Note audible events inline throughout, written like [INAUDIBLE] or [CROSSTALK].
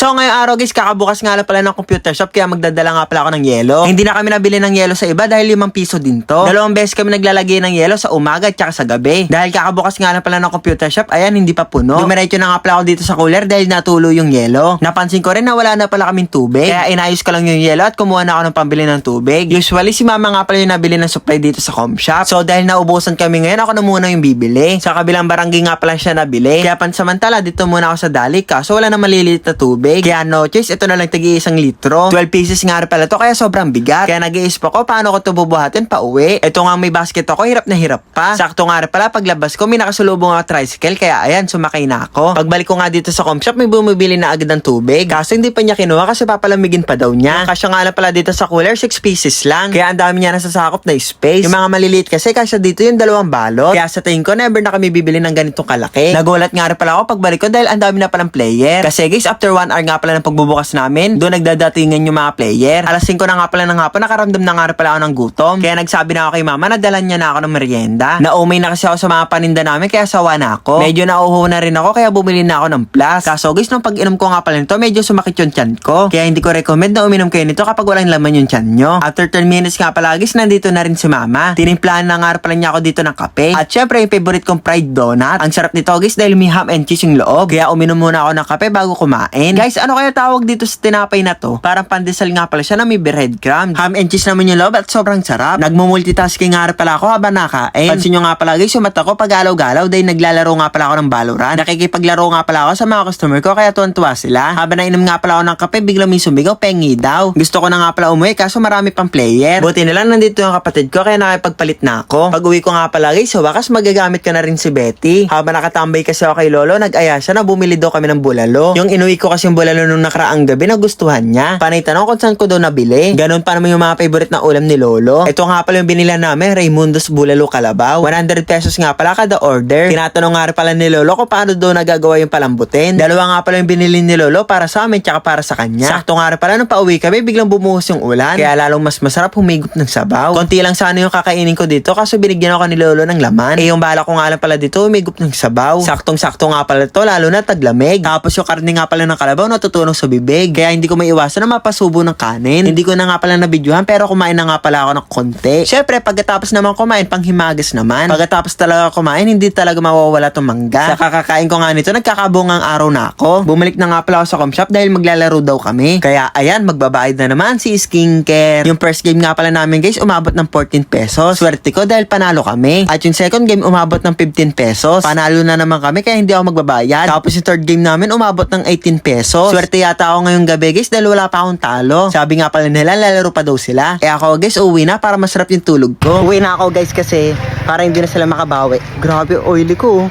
So ngayong araw guys, kakabukas nga lang pala ng computer shop kaya magdadala nga pala ako ng yelo. Hindi na kami nabili ng yelo sa iba dahil limang piso din to. Dalawang beses kami naglalagay ng yelo sa umaga at saka sa gabi. Dahil kakabukas nga lang pala ng computer shop, ayan hindi pa puno. Dumiretso na nga pala ako dito sa cooler dahil natulo yung yelo. Napansin ko rin na wala na pala kaming tubig. Kaya inayos ko lang yung yelo at kumuha na ako ng pambili ng tubig. Usually si mama nga pala yung nabili ng supply dito sa com shop. So dahil naubusan kami ngayon, ako na muna yung bibili. Sa kabilang barangay nga pala siya nabili. Kaya pansamantala dito muna ako sa dalik kaso wala na maliliit na tubig. Kaya no choice, ito na lang tagi isang litro. 12 pieces nga pala to kaya sobrang bigat. Kaya nag-iisip ako paano ko to bubuhatin pa uwi. Ito nga may basket ako, hirap na hirap pa. Sakto nga pala paglabas ko, may nakasulubong ako tricycle kaya ayan, sumakay na ako. Pagbalik ko nga dito sa com shop, may bumibili na agad ng tubig. Kaso hindi pa niya kinuha kasi papalamigin pa daw niya. Kasya nga lang pala dito sa cooler, 6 pieces lang. Kaya ang dami niya nasasakop na space. Yung mga maliliit kasi kasya dito yung dalawang balot. Kaya sa tingin ko, never na kami bibili ng ganitong kalaki. Nagulat nga pala ako pagbalik ko dahil ang dami na palang player. Kasi guys, after 1 hour nga pala ng pagbubukas namin, doon nagdadatingan yung mga player. Alas 5 na nga pala ng hapon, nakaramdam na nga pala ako ng gutom. Kaya nagsabi na ako kay mama na dalan niya na ako ng merienda. Naumay na kasi ako sa mga paninda namin kaya sawa na ako. Medyo nauho na rin ako kaya bumili na ako ng plus. Kaso guys, nung pag-inom ko nga pala nito, medyo sumakit yung tiyan ko. Kaya hindi ko recommend na uminom kayo nito kapag walang laman yung tiyan nyo. After 10 minutes nga pala guys, nandito na rin si mama. Tinimplahan na nga pala niya ako dito ng kape. At syempre, yung favorite kong fried donut. Ang sarap nito guys dahil may ham and cheese yung loob. Kaya uminom muna ako ng kape bago kumain. Guys, ano kaya tawag dito sa tinapay na to? Parang pandesal nga pala siya na may breadcrumbs. Ham and cheese naman yung loob at sobrang sarap. Nagmumultitasking nga pala ako habang nakain. Pansin nyo nga pala guys, yung mata ko pag galaw-galaw dahil naglalaro nga pala ako ng Valorant. Nakikipaglaro nga pala ako sa mga customer ko kaya tuwan-tuwa sila. Habang nainom nga pala ako ng kape, biglang may sumigaw, pengi daw. Gusto ko na nga pala umuwi kaso marami pang player. Buti na lang nandito yung kapatid ko kaya nakipagpalit na ako. Pag uwi ko nga pala guys, sa wakas magagamit ko na rin si Betty. Habang nakatambay kasi ako kay Lolo, nag-aya siya na bumili daw kami ng bulalo. Yung inuwi ko kasi yung bulalo nung nakaraang gabi, nagustuhan niya. Panay tanong kung saan ko daw nabili. Ganon pa naman yung mga favorite na ulam ni Lolo. Ito nga pala yung binila namin, Raimundo's Bulalo Kalabaw. 100 pesos nga pala kada order. Tinatanong nga rin pala ni Lolo kung paano daw nagagawa yung palambutin. Dalawa nga pala yung binili ni Lolo para sa amin tsaka para sa kanya. Sakto nga rin pala nung pauwi kami, biglang bumuhos yung ulan. Kaya lalong mas masarap humigop ng sabaw. Konti lang sana yung kakainin ko dito kaso binigyan ako ni Lolo ng laman. Eh yung bala ko nga pala dito, humigop ng sabaw. Saktong-sakto nga pala to, lalo na taglamig. Tapos yung karne nga pala ng kalabaw natutunog sa bibig. Kaya hindi ko maiwasan na mapasubo ng kanin. Hindi ko na nga pala nabidyohan pero kumain na nga pala ako ng konti. Syempre, pagkatapos naman kumain, panghimagas naman. Pagkatapos talaga kumain, hindi talaga mawawala tong mangga. Sa kakakain ko nga nito, nagkakabungang araw na ako. Bumalik na nga pala ako sa com shop dahil maglalaro daw kami. Kaya ayan, magbabayad na naman si skincare. Yung first game nga pala namin guys, umabot ng 14 pesos. Swerte ko dahil panalo kami. At yung second game, umabot ng 15 pesos. Panalo na naman kami kaya hindi ako magbabayad. Tapos yung third game namin, umabot ng 18 pesos. Swerte yata ako ngayong gabi guys dahil wala pa akong talo. Sabi nga pala nila, lalaro pa daw sila. Kaya ako guys, uwi na para masarap yung tulog ko. Uwi na ako guys kasi para hindi na sila makabawi. Grabe, oily ko.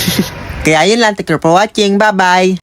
[LAUGHS] Kaya yun lang. Thank you for watching. Bye-bye.